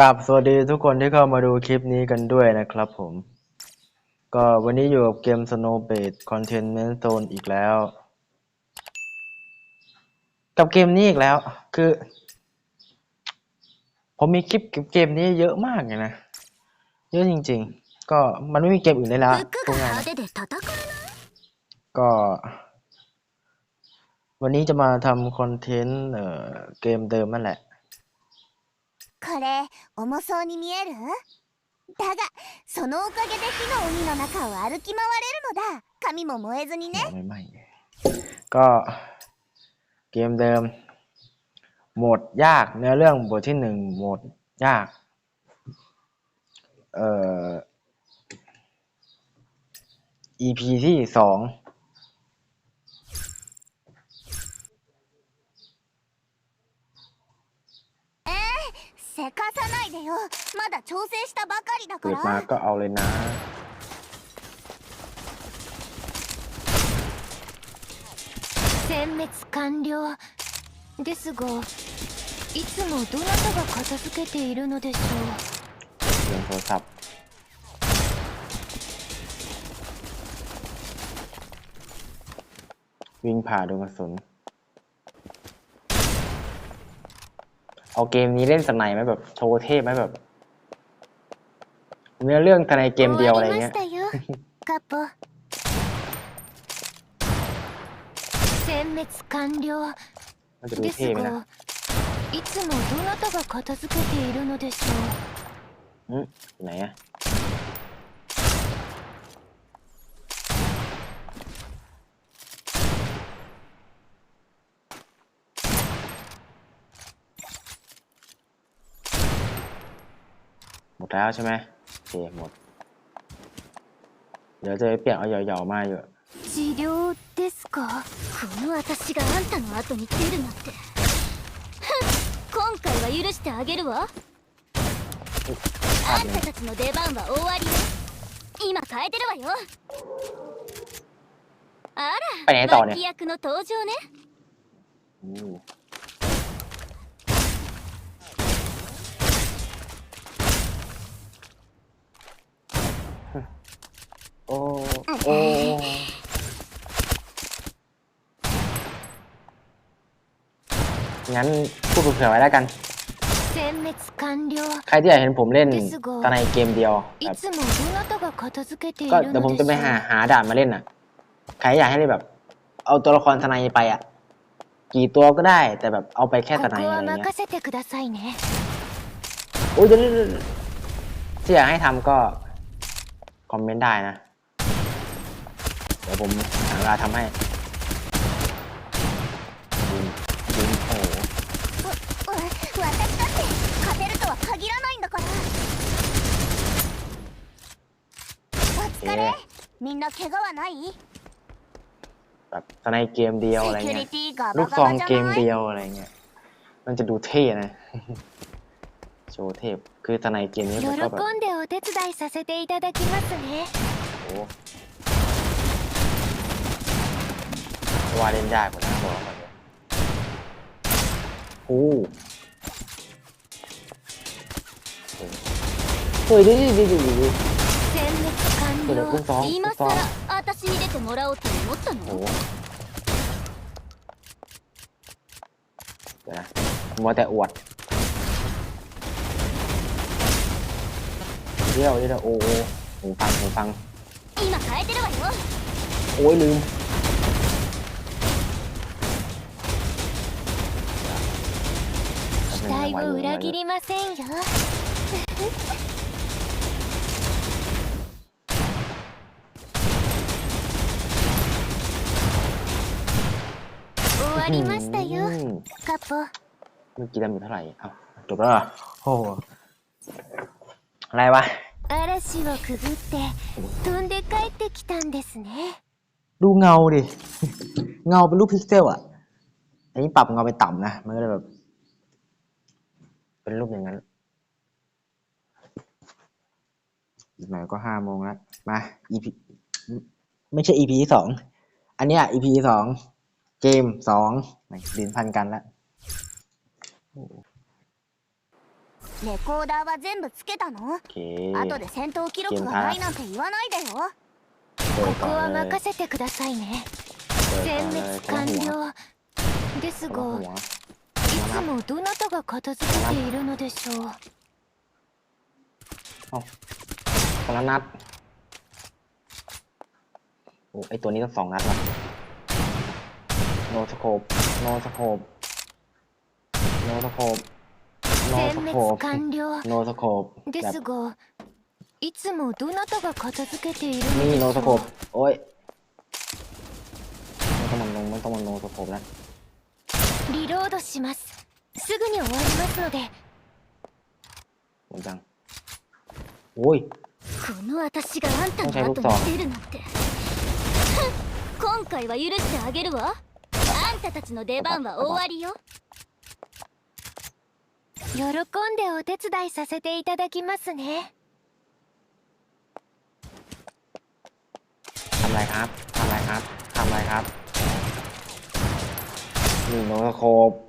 กับสวัสดีทุกคนที่เข้ามาดูคลิปนี้กันด้วยนะครับผม ก็วันนี้อยู่กับเกม Snow b a d e Containment Zone อีกแล้ว กับเกมนี้อีกแล้ว คือ ผมมีคลิปเกมเกมนี้เยอะมากเลยนะ เยอะจริง ๆ ก็มันไม่มีเกมอื่นเลยละวพวกงานก็ วันนี้จะมาทำคอนเทนต์เกมเดิมนั่นแหละ これ重そうに見えるだがそのおかげで火の海の中を歩き回れるのだ髪も燃えずにね ไม่ไม่ก็เกมเดิม โหมดยากเนื้อเรื่องบทที่หนึ่งโหมดยาก เอ่อ EP ที่สอง せかさないでよまだ調整したばかりだか เกิดมา ら ก็เอาเลยนะ 殲滅完了ですがいつもどなたが片付けているのでしょ เสียงโทรศัพท์ วิ่งผ่าดวงกระสุน เอาเกมนี้เล่นสไนไหมแบบโชว์เทพไหมแบบ เนื้อเรื่องทนายเกม う เดียว 終 อะไร わりま เงี้ し ย たよカッポ殲滅完了 มันจะดู で เท่ す ไหมนะ がいつもどなたが片付けているのでしょ อืมไหน แล้วใช่ไหมโอเคหมด เดี๋ยวจะไปเปลี่ยนเอาเหยาๆมาอยู่ 治療ですかこの私があんたの後に出るなんてふん今回は許してあげるわあんたたちの出番は終わりね今変えてるわよあ ไปไหนต่อ ら เนี่ย 脇役の登場ね อืมโอ้โอ้งั้นพูดเผื่อไว้แล้วกัน う殲滅完了 ใครที่อยากเห็นผมเล่นตอนในเกมเดียวแบ い บ つもどなたが片付けてい ก็ る เดี๋ยวผม の จะ で ไป しょ หาว หาด่านมาเล่นอ่ะ ใครอยากให้เล่นแบบ เอาตัวละครทนายไปอ่ะ กี่ตัวก็ได้ แต่แบบเอาไปแค่ท こ นาย こ อะไร は เงี้ย 任せてくださいね โอ้ยเดี๋ยวๆที่อยากให้ทำก็ คอมเมนต์ได้นะ เ ดี๋ยวผมหาเวลาทำให้ยิงยิงโอ้โห わ私だって勝てるとは限らないんだからお疲れみんな怪我はない แบบทนายเกมเดียวอะไร セキュ เงี้ リ ย ティが ลู バ กซอง カじゃ เกม ない เดียวอะไรเงี้ย มันจะดูเท่นะ โชว์เทพ คือทนายเกมนี้ 喜 มันก็แบบ んでお手伝いさせていただきますね โอ้ ว่าเล่นยากกว่านะบอกก่อนเลยโอ้เฮ้ยดิดิดิดิดิ 殲滅完これ了本当今本当さら私に出てもらおうと思ったโอ้ の เดี๋ยวนะมัวแต่อวดเดี๋ยวเดี๋ยวโอ้โอ้หูฟังหูฟัง 今変えてるわよ โอ้ยลืม 期待を裏切りませんよ終わりましたよ อืม カッポ เมื่อกี้ดำอยู่เท่าไหร่เอ้าจบแล้วเหรอโอ้โหอะไรวะ 嵐をくぐって飛んで帰ってきたんですね ดูเงาดิ เงาเป็นรูปพิกเซลอะอันนี้ปรับเงาไปต่ำนะ มันก็เลยแบบ เป็นรูปอย่างนั้น อีกหน่อยก็ห้าโมงแล้ว มา EP ไม่ใช่ EP สอง อันเนี้ย EP สอง เกมสองลิ้นพันกันแล้ว レコーダーは全部つけたの โอเค 後で戦闘記録がないなんて言わないでよ เปิ こ ด こ ก่อน は เลย 任せてくださいね เปิดก่อน 殲 เลย 滅 คนละ 完 หัว 了です คนละ が หัว い つもどなたが片付けているのでしょう เอ้าคนละนัดโอ้ไอตัวนี้ต้องสองนัดว่ะโนสโคปโนสโคปโนสโคปโนส 殲 โคป 滅完了 โนสโคป で แบบ すがいつもどなたが片付けている นี่ の โน で ส し โค ょ ป う โอ้ยไม่ต้องมันลงไม่ต้องมันโนสโคปแล้ว リロードします すぐに終わりますので หมดจังโอ้ย この私があんたの後に出るなんて今回は許してあげるわあんたたちの出番は終わりよ喜んでお手伝いさせていただきますね ทำอะไรครับทำอะไรครับทำอะไรครับนี่โนสโคป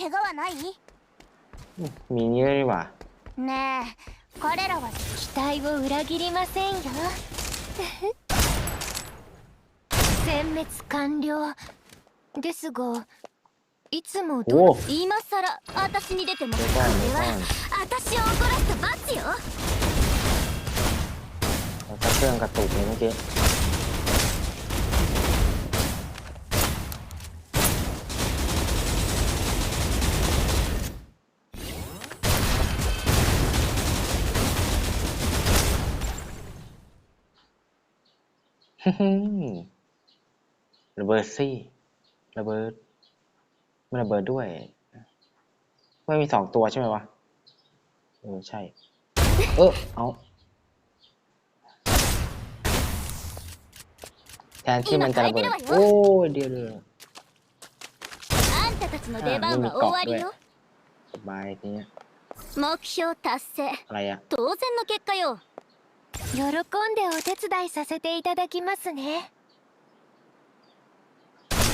怪我はない？身によりはねえ彼らは期待を裏切りませんよ。殲滅完了ですがいつもど今さら私に出てもこれは私を怒らせた罰よ。私그냥 갔다 오고 이게 ระตุกเลยเมื่อกี้ ฮึ่มระเบิดซี่ระเบิดไม่ระเบิดด้วย ไม่มีสองตัวใช่ไหมวะ เออ ใช่ เออเอา แทนที่มันจะระเบิด โอ้ยเดียวเลย あんたたちの出番は終わりよ สบายทีเนี้ย 目標達成 อะไรอะ 当然の結果よ 喜んでお手伝いさせていただきますね。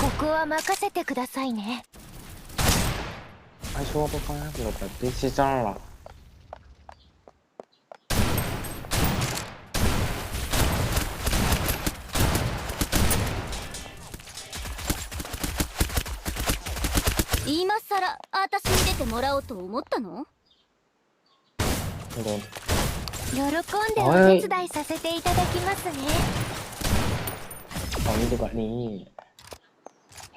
ここは任せてくださいね。他说不帮我的兵器脏了今さら私に出てもらおうと思ったの？喜んでお手伝いさせていただきますね เอานี้ดีกว่านี้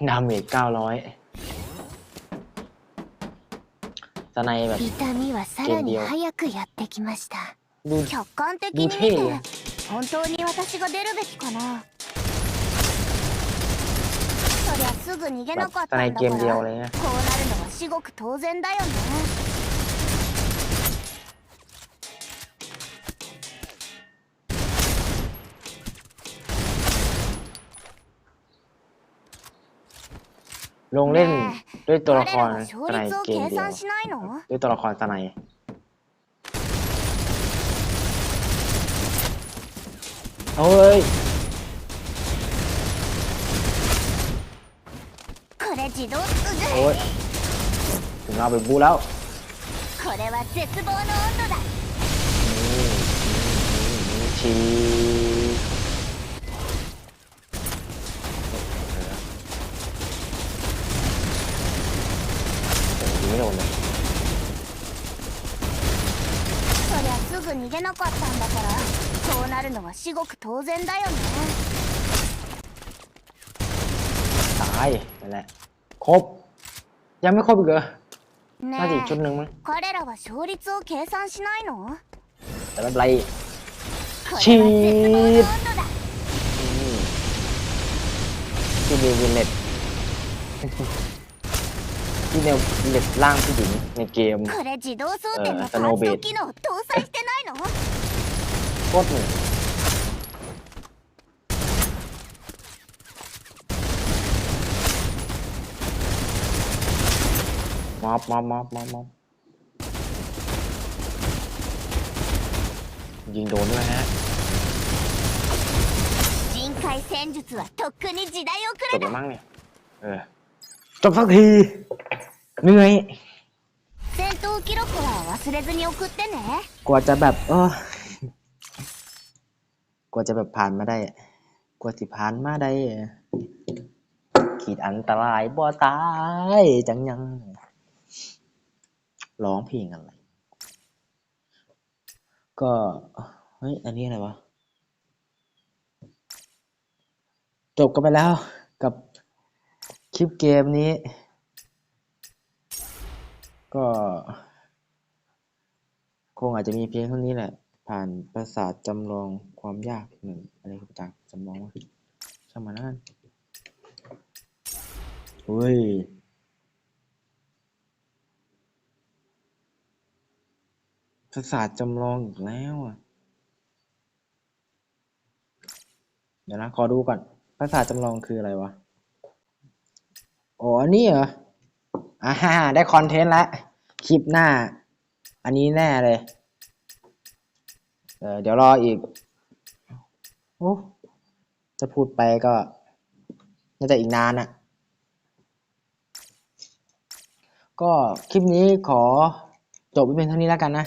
ดาเมจเก้าร้อยสไนแบบ 痛みはさらに早くやってきました ดู 客観的に見 ดูเท่ て เลย 本当に私が出るべきかなそりゃすぐ逃げ แบ な บ かっ สไน たんだ เก か มเดียว ら เลยนะ こうなるのは至極当然だよね ลงเล่นด้วยตัวละครตะไนเกมเดียวด้วยตัวละครตะไนเอาเลยโอ้ยถึงเอาไปบูแล้วชี すぐ逃げなかったんだからこうなるのは至極当然だよね ตายนั่นแหละ ครบ ยังไม่ครบอีกเหรอ ね น่าจะอีกชุด え หนึ่งมั้ง 彼らは勝率を計算しないの แต่ไม่เป็นไร これは ชี 絶望の ด 温度だ นี่ที่ดีวินเน็ต ที่ในเน็ตล่างผู้หญิงในเกม これ自動装填のうんファーススノーベイト機能搭載してないの โคตรหนึ่งมอบมอบมอบมอบมอบยิงโดนด้วยฮะ 人海戦術はとっくに時代遅 จ れ บ だ แล้วมั้งเนี่ย เออ จบสักทีเหนื่อยกว่าจะแบบเออกว่าจะแบบผ่านมาได้ กว่าจะผ่านมาได้ ขีดอันตรายบ่ตายจังยังร้องเพลงอะไร ก็ เฮ้ย อันนี้อะไรวะ จบกันไปแล้ว ลิปเกมนี้ ก็ คงอาจจะมีเพียงเท่านี้แหละ ผ่านประสาทจำลองความยากหนึ่งอะไรก็ตามจำลองวะช่างมันนั่นเฮ้ยประสาทจำลองอีกแล้วอะ เดี๋ยวนะ ขอดูก่อนประสาทจำลองคืออะไรวะ อ๋อนนี้เหรออ่าฮ่าได้คอนเทนต์แล้วคลิปหน้า อันนี้แน่เลยเเดี๋ยวรออีกโอ้จะพูดไปก็น่าจะอีกนานอะ่ะ ก็คลิปนี้ขอจบไว้เป็นเท่านี้แล้วกันนะ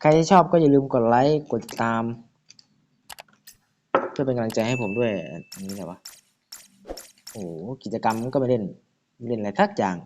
ใครที่ชอบก็อย่าลืมกดไลค์ กดติดตาม เพื่อเป็นกำลังใจให้ผมด้วยอันนี้แหละวะ โอ้กิจกรรมก็ไม่เล่นไม่เล่นอะไรทักอย่าง